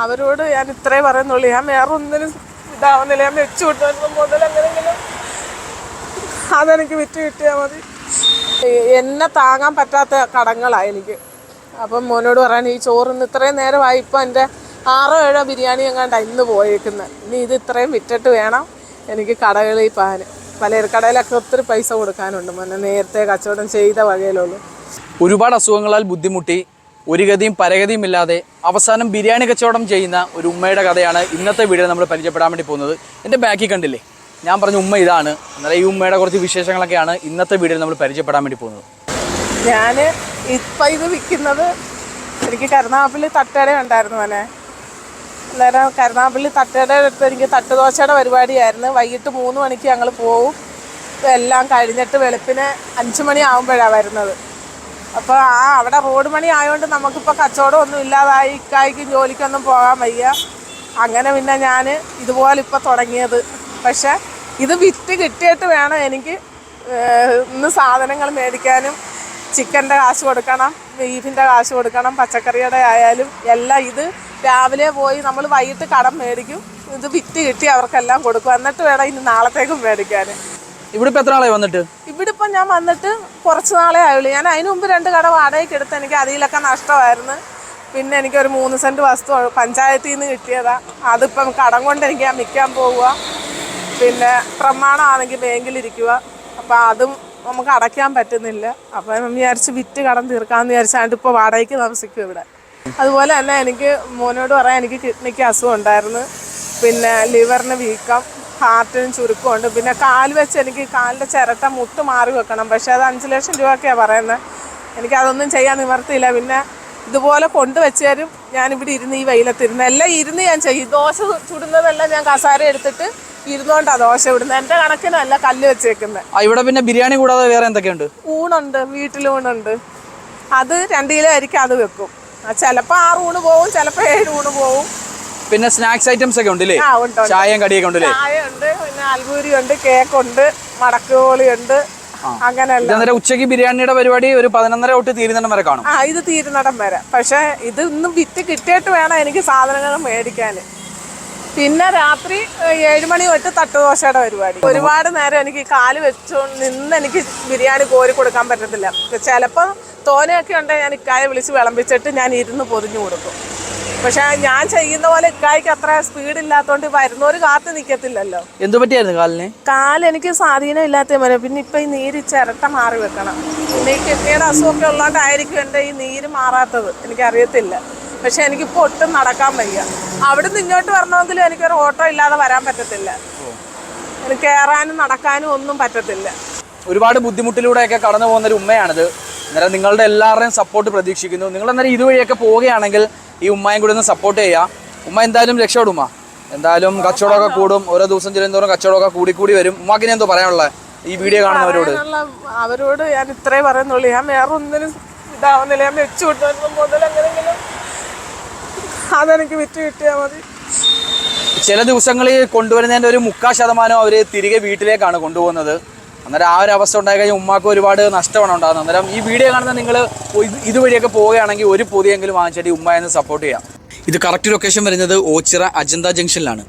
അവരോട് ഞാൻ ഇത്രേ പറയുന്നുള്ളൂ. ഞാൻ വേറെ ഒന്നിനും ഇതാവുന്നില്ല. ഞാൻ വെച്ചു വിട്ടു. മുതൽ എങ്ങനെയെങ്കിലും അതെനിക്ക് വിറ്റ് കിട്ടിയാൽ മതി. എന്നെ താങ്ങാൻ പറ്റാത്ത കടങ്ങളാണ് എനിക്ക്. അപ്പം മോനോട് പറയാൻ ഈ ചോറിന്ന് ഇത്രയും നേരമായി ഇപ്പം എന്റെ ആറോ ഏഴോ ബിരിയാണി എങ്ങാണ്ടാണ് ഇന്ന് പോയേക്കുന്നത് ഇനി ഇത് ഇത്രയും വിറ്റിട്ട് വേണം എനിക്ക് കടകളിൽ പോകാൻ. പലചരക്കടയിലൊക്കെ ഒത്തിരി പൈസ കൊടുക്കാനുണ്ട് മോനെ. നേരത്തെ കച്ചവടം ചെയ്ത വകയിലുള്ളൂ. ഒരുപാട് അസുഖങ്ങളാൽ ബുദ്ധിമുട്ടി. ഒരു ഗതിയും പരഗതിയും ഇല്ലാതെ അവസാനം ബിരിയാണി കച്ചവടം ചെയ്യുന്ന ഒരു ഉമ്മയുടെ കഥയാണ് ഇന്നത്തെ വീഡിയോ നമ്മൾ പരിചയപ്പെടാൻ വേണ്ടി പോകുന്നത്. എന്റെ ബാക്കി കണ്ടില്ലേ? ഞാൻ പറഞ്ഞ ഉമ്മ ഇതാണ്. എന്നാലും ഈ ഉമ്മയുടെ കുറച്ച് വിശേഷങ്ങളൊക്കെയാണ് ഇന്നത്തെ വീഡിയോ നമ്മൾ പരിചയപ്പെടാൻ വേണ്ടി പോകുന്നത്. ഞാൻ ഇപ്പം ഇത് വിൽക്കുന്നത് എനിക്ക് കരുനാപ്പിൽ തട്ടട ഉണ്ടായിരുന്നു മോനെ. അന്നേരം കരുനാപ്പിൽ തട്ടുകട അടുത്ത് എനിക്ക് തട്ടുദോശയുടെ പരിപാടിയായിരുന്നു. വൈകിട്ട് മൂന്ന് മണിക്ക് ഞങ്ങൾ പോവും. എല്ലാം കഴിഞ്ഞിട്ട് വെളുപ്പിന് അഞ്ച് മണി വരുന്നത്. അപ്പോൾ ആ അവിടെ റോഡ് പണി ആയതുകൊണ്ട് നമുക്കിപ്പോൾ കച്ചവടം ഒന്നും ഇല്ലാതായി ഇക്കായ്ക്കും ജോലിക്കൊന്നും പോകാൻ വയ്യ. അങ്ങനെ പിന്നെ ഞാൻ ഇതുപോലെ ഇപ്പോൾ തുടങ്ങിയത്. പക്ഷേ ഇത് വിറ്റ് കിട്ടിയിട്ട് വേണം എനിക്ക് ഇന്ന് സാധനങ്ങൾ മേടിക്കാനും ചിക്കന്റെ കാശ് കൊടുക്കണം ബീഫിന്റെ കാശ് കൊടുക്കണം പച്ചക്കറിയുടെ ആയാലും എല്ലാം ഇത് രാവിലെ പോയി നമ്മൾ വൈകിട്ട് കടം മേടിക്കും. ഇത് വിറ്റ് കിട്ടി അവർക്കെല്ലാം കൊടുക്കും. എന്നിട്ട് വേണം ഇനി നാളത്തേക്കും മേടിക്കാൻ ഇവിടെ ഇപ്പോൾ എത്ര ആളായി വന്നിട്ട്? ഇവിടെ ഇപ്പം ഞാൻ വന്നിട്ട് കുറച്ച് നാളേ ആയുള്ളൂ. ഞാൻ അതിന് മുമ്പ് രണ്ട് കട വാടകയ്ക്ക് എടുത്ത് എനിക്ക് അതിലൊക്കെ നഷ്ടമായിരുന്നു. പിന്നെ എനിക്കൊരു മൂന്ന് സെന്റ് വസ്തു പഞ്ചായത്തിൽ നിന്ന് കിട്ടിയതാ. അതിപ്പം കടം കൊണ്ട് എനിക്ക് ഞാൻ വിൽക്കാൻ പോവുക പിന്നെ പ്രമാണമാണെങ്കിൽ ബാങ്കിലിരിക്കുക. അപ്പം അതും നമുക്ക് അടയ്ക്കാൻ പറ്റുന്നില്ല. അപ്പം വിചാരിച്ച് വിറ്റ് കടം തീർക്കാമെന്ന് വിചാരിച്ചാണ്ട് ഇപ്പോൾ വാടകയ്ക്ക് താമസിക്കും ഇവിടെ. അതുപോലെ തന്നെ എനിക്ക് മോനോട് പറയാൻ എനിക്ക് കിഡ്നിക്ക് അസുഖം ഉണ്ടായിരുന്നു. പിന്നെ ലിവറിന് വീക്കം. ഹാർട്ടിന് ചുരുക്കമുണ്ട്. പിന്നെ കാൽ വെച്ച് എനിക്ക് കാലിന്റെ ചിരട്ട മുട്ട് മാറി വെക്കണം. പക്ഷേ അത് അഞ്ച് ലക്ഷം രൂപയൊക്കെയാണ് പറയുന്നത് എനിക്ക് അതൊന്നും ചെയ്യാൻ നിവർത്തിയില്ല. പിന്നെ ഇതുപോലെ കൊണ്ടുവച്ച് തരും ഞാനിവിടെ ഇരുന്ന് ഈ വെയിലത്തിരുന്ന് എല്ലാം ഇരുന്ന് ഞാൻ ചെയ്യും. ദോശ ചുടുന്നതെല്ലാം ഞാൻ കസാര എടുത്തിട്ട് ഇരുന്നോണ്ടാണ് ദോശ ഇടുന്നത്. എന്റെ കണക്കിനല്ല കല്ല് വെച്ചേക്കുന്നത്. ഇവിടെ പിന്നെ ബിരിയാണി കൂടാതെ വേറെ എന്തൊക്കെയുണ്ട്? ഊണുണ്ട് വീട്ടിൽ ഊണുണ്ട്. അത് രണ്ട് കിലോ ആയിരിക്കും അത് വെക്കും. ചിലപ്പോൾ ആറ് ഊണ് പോവും ചിലപ്പോൾ ഏഴ് ഊണ് പോവും. പിന്നെ സ്നാക്സ് ഐറ്റംസ് ഒക്കെ ഉണ്ടല്ലേ? ഉണ്ട് ഉണ്ട്. ചായയും കടിയൊക്കെ ഉണ്ടല്ലേ? ഉണ്ട് പിന്നെ അൽബൂരി ഉണ്ട് മടക്കുപോളി ഉണ്ട് അങ്ങനെ ഇത് അന്നേരം ഉച്ചയ്ക്ക് ബിരിയാണിയുടെ പരിപാടി ഒരു പതിനൊന്നര തൊട്ട് തീരുന്നിടം വരെ കാണും. ആ ഇത് തീരുന്നിടം വരെ. പക്ഷെ ഇത് ഇന്ന് വിറ്റ് കിട്ടിയിട്ട് വേണം എനിക്ക് സാധനങ്ങൾ മേടിക്കാൻ. പിന്നെ രാത്രി ഏഴുമണി ഏഴ് മണി തൊട്ട് തട്ടുദോശയുടെ പരിപാടി. ഒരുപാട് നേരം എനിക്ക് കാൽ വെച്ചു നിന്ന് എനിക്ക് ബിരിയാണി കോരി കൊടുക്കാൻ പറ്റത്തില്ല. ചിലപ്പോൾ തോനെയൊക്കെ ഉണ്ടെങ്കിൽ ഞാൻ ഇക്കായെ വിളിച്ച് വിളമ്പിച്ചിട്ട് ഞാൻ ഇരുന്ന് പൊതിഞ്ഞു കൊടുക്കും. പക്ഷെ ഞാൻ ചെയ്യുന്ന പോലെ ഇക്കായ്ക്ക് അത്ര സ്പീഡ് ഇല്ലാത്തതുകൊണ്ട് വരുന്നവർ കാത്തു നിക്കത്തില്ലല്ലോ. എന്തു പറ്റിയായിരുന്നു കാലിന്? കാൽ എനിക്ക് സ്വാധീനം ഇല്ലാത്ത പോലെ. പിന്നെ ഇപ്പൊ ഈ നീര് ചിരട്ട മാറി വെക്കണം. പിന്നെ ഈ കിഡ്നിയുടെ അസുഖമൊക്കെ ഉള്ളതുകൊണ്ടായിരിക്കും എന്റെ ഈ നീര് മാറാത്തത്. എനിക്കറിയത്തില്ല. പക്ഷെ എനിക്കിപ്പോ ഒട്ടും നടക്കാൻ വയ്യ. അവിടുന്ന് ഇങ്ങോട്ട് വരണമെങ്കിലും എനിക്കൊരു ഓട്ടോ ഇല്ലാതെ വരാൻ പറ്റത്തില്ല. എനിക്ക് കയറാനും നടക്കാനും ഒന്നും പറ്റത്തില്ല. ഒരുപാട് ബുദ്ധിമുട്ടിലൂടെയൊക്കെ കടന്നു പോകുന്ന ഒരു ഉമ്മയാണിത്. അന്നേരം നിങ്ങളുടെ എല്ലാവരുടെയും സപ്പോർട്ട് പ്രതീക്ഷിക്കുന്നു. നിങ്ങൾ അന്നേരം ഇതുവഴിയൊക്കെ പോവുകയാണെങ്കിൽ ഈ ഉമ്മയും കൂടി ഒന്ന് സപ്പോർട്ട് ചെയ്യുക ഉമ്മ എന്തായാലും രക്ഷപ്പെടും ഉമ്മ. എന്തായാലും കച്ചവടമൊക്കെ കൂടും. ഓരോ ദിവസം ചെല്ലുന്നതോറും കച്ചവടമൊക്കെ കൂടി കൂടി വരും. ഉമ്മാക്ക് ഇനി എന്തോ പറയാനുള്ളത് ഈ വീഡിയോ കാണുന്നവരോട്. അവരോട് ഞാൻ ഇത്രേ പറയുന്നുള്ളൂ. ഞാൻ വേറെ ഒന്നിനും ഇതാവുന്നില്ല. ഞാൻ വെച്ചു മുതൽ അതെനിക്ക് വിറ്റ് കിട്ടിയാൽ മതി. ചില ദിവസങ്ങളിൽ കൊണ്ടുവരുന്നതിന്റെ ഒരു മുക്കാൽ ശതമാനം അവർ തിരികെ വീട്ടിലേക്കാണ് കൊണ്ടുപോകുന്നത്. അന്നേരം ആ ഒരു അവസ്ഥ ഉണ്ടായി കഴിഞ്ഞാൽ ഉമ്മാക്ക് ഒരുപാട് നഷ്ടമാണ് ഉണ്ടാകുന്നത്. അന്നേരം ഈ വീഡിയോ കാണുന്ന നിങ്ങൾ ഇതുവഴിയൊക്കെ പോവുകയാണെങ്കിൽ ഒരു പൊതിയെങ്കിലും വാങ്ങിച്ചിട്ട് ഉമ്മ എന്ന് സപ്പോർട്ട് ചെയ്യാം. ഇത് കറക്റ്റ് ലൊക്കേഷൻ വരുന്നത് ഓച്ചിറ അജന്ത ജംഗ്ഷനിലാണ്